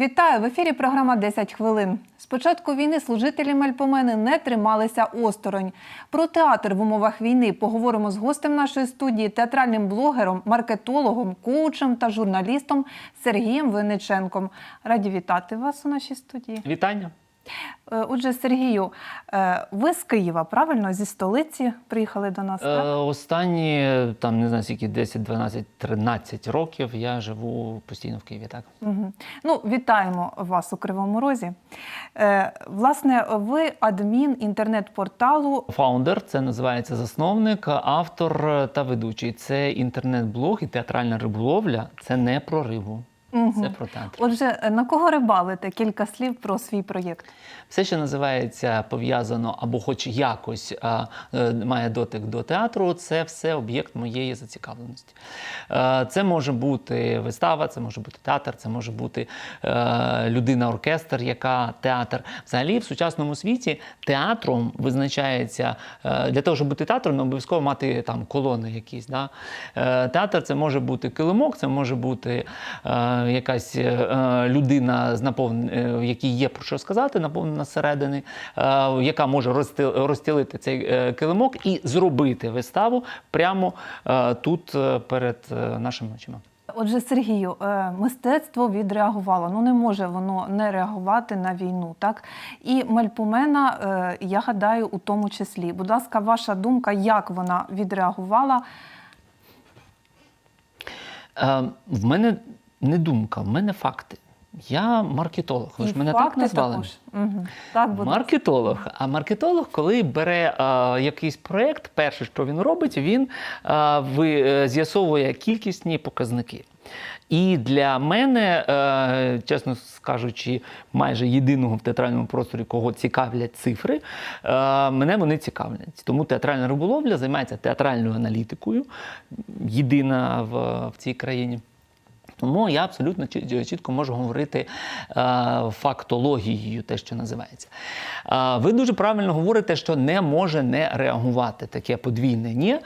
Вітаю в ефірі. Програма «10 хвилин. З початку війни служителі Мельпомени не трималися осторонь. Про театр в умовах війни поговоримо з гостем нашої студії, театральним блогером, маркетологом, коучем та журналістом Сергієм Винниченком. Раді вітати вас у нашій студії. Вітання. Е, Отже, Сергію, е, ви з Києва, правильно? Зі столиці приїхали до нас. Е, останні там не знаю скільки 10, 12, 13 років я живу постійно в Києві. Так Мгм. Ну, вітаємо вас у Кривому Розі. Е, власне, ви адмін інтернет-порталу фаундер, це називається засновник, автор та ведучий. Це інтернет-блог і театральна риболовля. Це не про рибу, Мгм. це про театр. Отже, на кого рибалите? Кілька слів про свій проєкт. Все, що називається пов'язано або хоч якось а, е, має дотик до театру, це все об'єкт моєї зацікавленості. Е, Це може бути вистава, це може бути театр, це може бути е, людина-оркестр, яка театр. Взагалі в сучасному світі театром визначається для того, щоб бути театром, не обов'язково мати там колони якісь. Да? Театр це може бути килимок, це може бути якась е, людина, з наповн... е, в якій є про що сказати, наповнена зсередини, е, яка може розстілити цей е, килимок і зробити виставу прямо е, тут е, перед е, нашими очима. Отже, Сергію, е, мистецтво відреагувало. Ну не може воно не реагувати на війну, так? І Мельпомена, е, я гадаю, у тому числі. Будь ласка, ваша думка, як вона відреагувала? Е, В мене не думка, в мене факти. Я маркетолог. Ви ж мене так назвали. також. Угу. Так, ласка. Маркетолог. А маркетолог, коли бере е, якийсь проєкт, перше, що він робить, він ви, е, з'ясовує кількісні показники. І для мене, е, чесно скажучи, майже єдиного в театральному просторі, кого цікавлять цифри, е, мене вони цікавлять. Тому театральна риболовля займається театральною аналітикою, єдина в, в цій країні. Тому я абсолютно чітко можу говорити е, фактологією, те, що називається. Е, ви дуже правильно говорите, що не може не реагувати таке подвійне ні.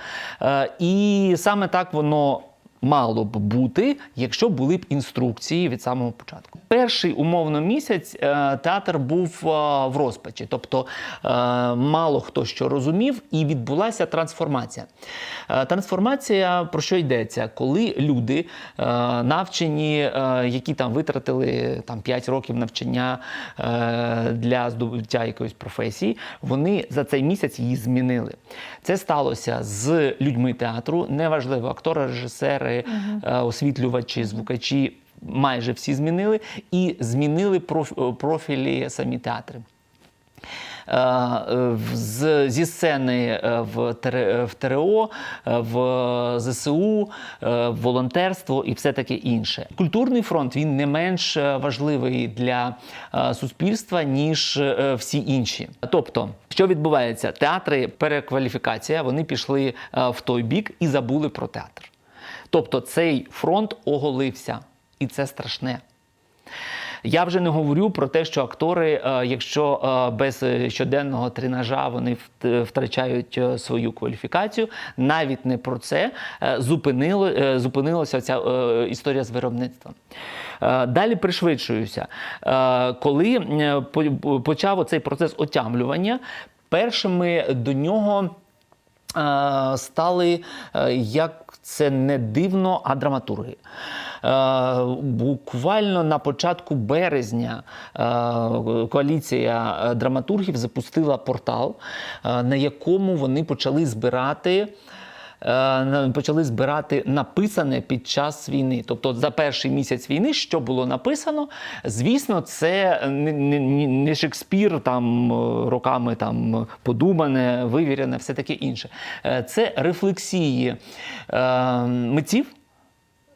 Е, і саме так воно. Мало б бути, якщо були б інструкції від самого початку. Перший умовно місяць е, театр був е, в розпачі, тобто е, мало хто що розумів, і відбулася трансформація. Трансформація про що йдеться? Коли люди навчені, які там витратили там 5 років навчання для здобуття якоїсь професії, вони за цей місяць її змінили. Це сталося з людьми театру, неважливо, актори, режисери, е, освітлювачі, звукачі. Майже всі змінили і змінили профілі самі театри. Е, е, з- зі сцени е, в в ТРО, е, в ЗСУ, е, в волонтерство і все таке інше. Культурний фронт він не менш е, важливий для е, суспільства, ніж е, всі інші. Тобто, що відбувається? Театри перекваліфікація, вони пішли е, в той бік і забули про театр. Тобто цей фронт оголився, і це страшне. Я вже не говорю про те, що актори, е, якщо е, без щоденного тренажа вони втрачають е, свою кваліфікацію, навіть не про це зупинило, зупинилася ця історія з виробництвом. Далі пришвидшуюся. Коли почав цей процес отямлювання, першими до нього стали, е, як це не дивно, а драматурги. Е, Буквально на початку березня е, коаліція е, драматургів запустила портал, е, на якому вони почали збирати. Е, Почали збирати написане під час війни. Тобто за перший місяць війни, що було написано, звісно, це не, Шекспір там е, роками там подумане, вивірене, все таке інше. Е, Це рефлексії митців.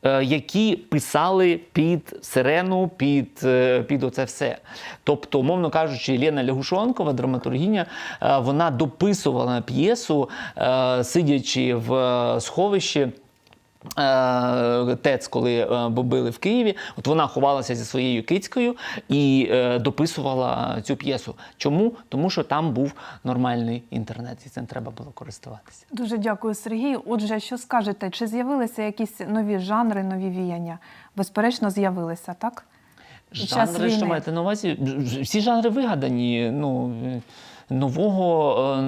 Е, Які писали під сирену, під, е, під оце все. Тобто, мовно кажучи, Лена Лягушонкова, драматургіня, е, вона дописувала п'єсу, сидячи в сховищі. Е, ТЕЦ, коли е, бомбили в Києві, от вона ховалася зі своєю кицькою і е, дописувала цю п'єсу. Чому? Тому що там був нормальний інтернет, і цим треба було користуватися. Дуже дякую, Сергію. Отже, що скажете, чи з'явилися якісь нові жанри, нові віяння? Безперечно, з'явилися, так? Жанри, що маєте на увазі? Всі жанри вигадані. Ну, нового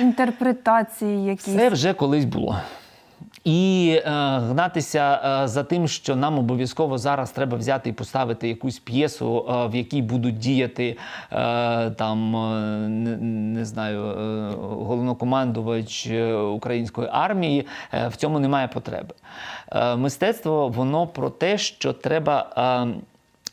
Інтерпретації якісь. це вже колись було. І е, гнатися е, за тим, що нам обов'язково зараз треба взяти і поставити якусь п'єсу, е, в якій будуть діяти е, там, е, не, знаю, е, головнокомандувач е, української армії, е, в цьому немає потреби. Е, мистецтво воно про те, що треба. Е,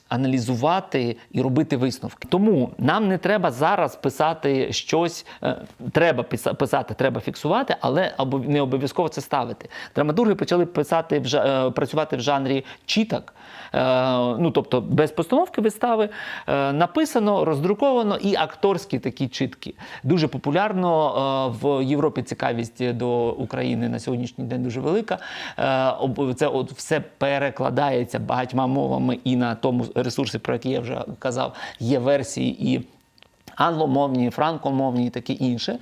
аналізувати і робити висновки. Тому нам не треба зараз писати щось. е, Треба писати, треба фіксувати, але не обов'язково це ставити. Драматурги почали писати е, працювати в жанрі чіток. Е, Ну, тобто без постановки вистави написано, роздруковано і акторські такі чіткі. Дуже популярно в Європі цікавість до України на сьогоднішній день дуже велика. Це от все перекладається багатьма мовами і на тому ресурсі, про який я вже казав, є версії і. Англомовні, франкомовні і таке інше,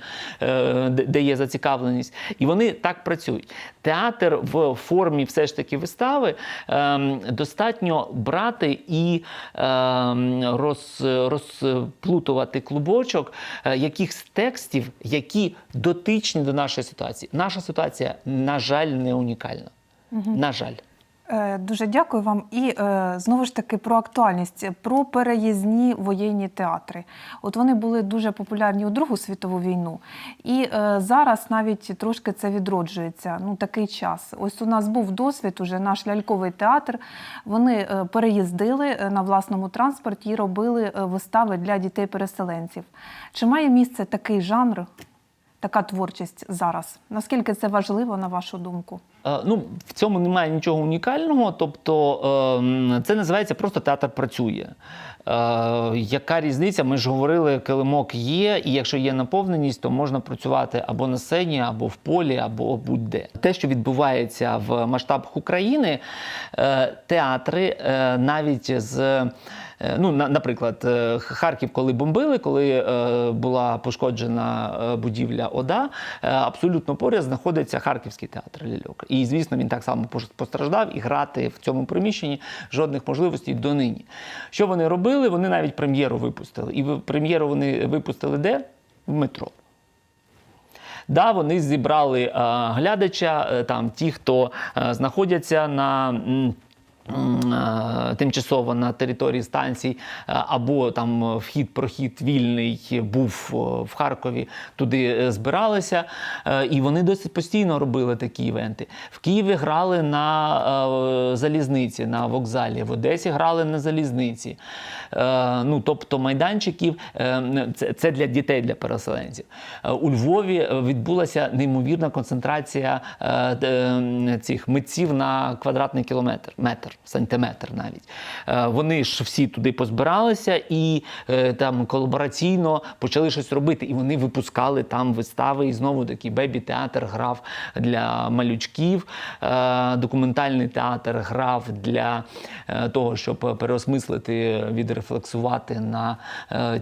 де є зацікавленість, і вони так працюють. Театр в формі все ж таки вистави ем, достатньо брати і ем, роз, розплутувати клубочок е, якихось текстів, які дотичні до нашої ситуації. Наша ситуація, на жаль, не унікальна. На жаль. Е, Дуже дякую вам. І е, знову ж таки про актуальність, про переїзні воєнні театри. От вони були дуже популярні у Другу світову війну. І е, зараз навіть трошки це відроджується. Ну, такий час. Ось у нас був досвід, уже наш ляльковий театр. Вони переїздили на власному транспорті і робили вистави для дітей-переселенців. Чи має місце такий жанр, така творчість зараз? Наскільки це важливо, на вашу думку? Е, Ну, в цьому немає нічого унікального. Тобто ем, це називається просто театр працює. Е, Яка різниця? Ми ж говорили, килимок є, і якщо є наповненість, то можна працювати або на сцені, або в полі, або будь-де. Те, що відбувається в масштабах України, е, театри е, навіть з. Е, Ну, на- наприклад, е, Харків, коли бомбили, коли е, була пошкоджена будівля ОДА, абсолютно поряд знаходиться Харківський театр ляльок. І, звісно, він так само постраждав і грати в цьому приміщенні жодних можливостей донині. Що вони робили? Вони навіть прем'єру випустили. І прем'єру вони випустили де? В метро. Да, вони зібрали глядача, там ті, хто знаходяться на. Тимчасово на території станцій, е, або там вхід-прохід вільний був е, в Харкові, туди е, збиралися. Е, І вони досить постійно робили такі івенти. В Києві грали на е, залізниці, на вокзалі, в Одесі грали на залізниці. Е, Ну, тобто майданчиків е, це, для дітей, для переселенців. Е, У Львові е, відбулася неймовірна концентрація е, цих митців на квадратний кілометр, метр, сантиметр навіть. Е, Вони ж всі туди позбиралися і е, там колабораційно почали щось робити. І вони випускали там вистави. І знову такий бебі-театр грав для малючків, е, документальний театр грав для того, щоб переосмислити, відрефлексувати на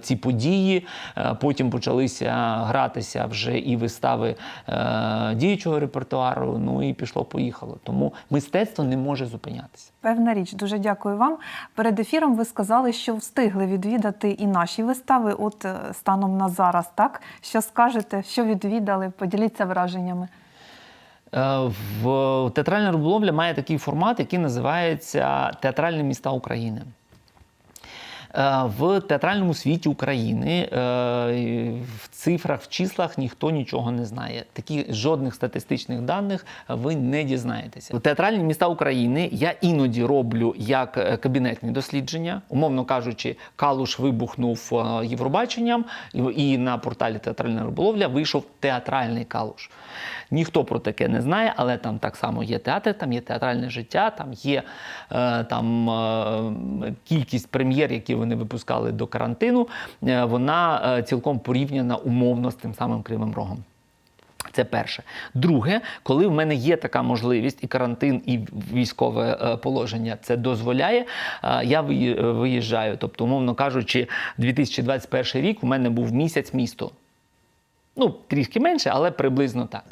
ці події. Потім почалися гратися вже і вистави діючого репертуару. Ну і пішло-поїхало. Тому мистецтво не може зупинятися. Певна річ, дуже дякую вам. Перед ефіром ви сказали, що встигли відвідати і наші вистави, от е, станом на зараз, так? Що скажете, що відвідали? Поділіться враженнями. Е, В театральна риболовля має такий формат, який називається Театральні міста України. Е, В театральному світі України в цифрах, в числах ніхто нічого не знає. Такі жодних статистичних даних ви не дізнаєтеся. Театральні міста України я іноді роблю як е, кабінетні дослідження, умовно кажучи, Калуш вибухнув е, Євробаченням, і- на порталі Театральна риболовля вийшов театральний Калуш. Ніхто про таке не знає, але там так само є театр, там є театральне життя, там є е, там, кількість прем'єр, які вони випускали до карантину. вона цілком порівняна умовно з тим самим Кривим Рогом. Це перше. Друге, коли в мене є така можливість, і карантин, і військове е, положення це дозволяє, е, я виїжджаю. Тобто, умовно кажучи, 2021 рік у мене був місяць місто. Ну, трішки менше, але приблизно так.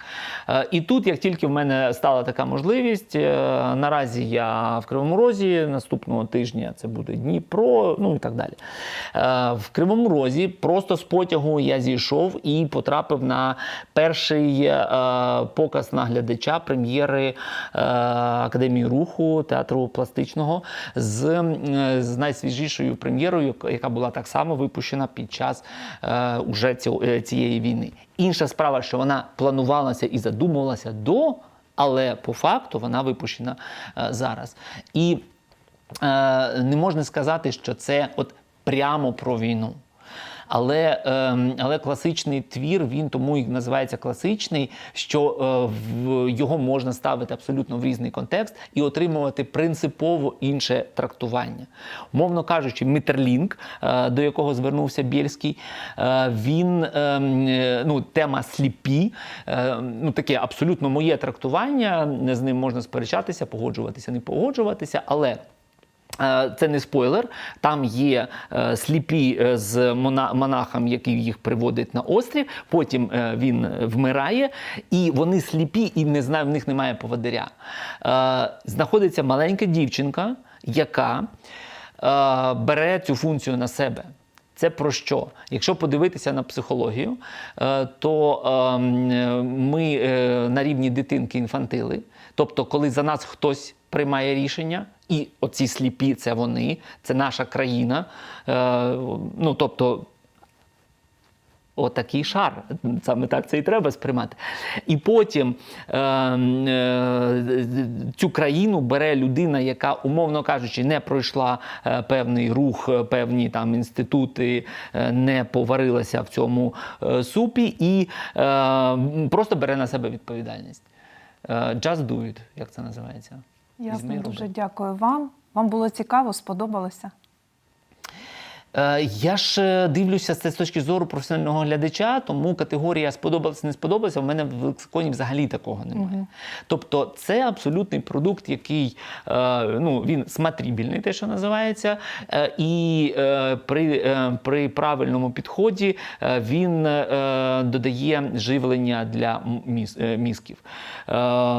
Е, І тут, як тільки в мене стала така можливість, е, наразі я в Кривому Розі, наступного тижня це буде Дніпро, ну і так далі. Е, В Кривому Розі просто з потягу я зійшов і потрапив на перший показ наглядача прем'єри Академії руху театру пластичного з, з найсвіжішою прем'єрою, яка була так само випущена під час уже цієї війни. Інша справа, що вона планувалася і задумувалася до, але по факту вона випущена е, зараз. І е, не можна сказати, що це от прямо про війну. Але, ем, але класичний твір він тому і називається класичний, що е, в його можна ставити абсолютно в різний контекст і отримувати принципово інше трактування. Умовно кажучи, Мітерлінг, е, до якого звернувся Бєльський, е, він ем, ну, тема сліпі, ну таке абсолютно моє трактування. З ним можна сперечатися, погоджуватися, не погоджуватися, але. Е, Це не спойлер. Там є е, сліпі е, з мона- монахом, який їх приводить на острів. Потім він вмирає, і вони сліпі, і не знаю, в них немає поводиря. Знаходиться маленька дівчинка, яка бере цю функцію на себе. Це про що? Якщо подивитися на психологію, то ем, ми на рівні дитинки інфантили. Тобто, коли за нас хтось приймає рішення, і оці сліпі це вони, це наша країна. Е, Ну, тобто, Отакий шар, саме так це і треба сприймати. І потім е, е, цю країну бере людина, яка, умовно кажучи, не пройшла е, певний рух, е, певні там інститути, е, не поварилася в цьому е, супі і е, просто бере на себе відповідальність. Е, just do it, як це називається. Ясно, дуже дякую вам. Вам було цікаво, сподобалося. Е, Я ж е, дивлюся це з точки зору професіонального глядача, тому категорія сподобалося, не сподобалося. У мене в лексиконі взагалі такого немає. Тобто, це абсолютний продукт, який е, ну він смотрибельний, те, що називається, і при, при правильному підході він додає живлення для міз, мізків.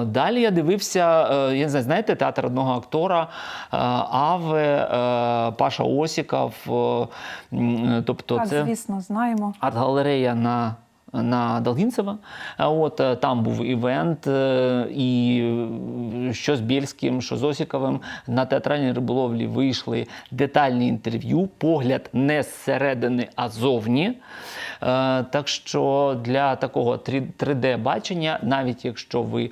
Далі я дивився, я не знаю, знаєте, театр одного актора Аве, Паша Осіков. Е, Тобто так, це звісно, знаємо. арт-галерея на, на Долгінцева. А От е, там був івент, е, і що з Бєльським, що з Осіковим на театральній риболовлі вийшли детальні інтерв'ю, погляд не зсередини, а зовні. Так що для такого 3D бачення, навіть якщо ви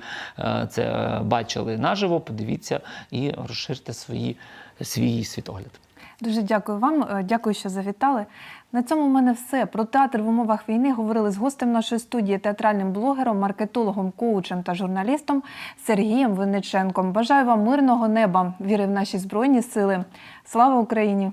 це бачили наживо, подивіться і розширте свої, свій світогляд. Дуже дякую вам. е, Дякую, що завітали. На цьому в мене все. Про театр в умовах війни говорили з гостем нашої студії, театральним блогером, маркетологом, коучем та журналістом Сергієм Винниченком. Бажаю вам мирного неба, віри в наші збройні сили. Слава Україні!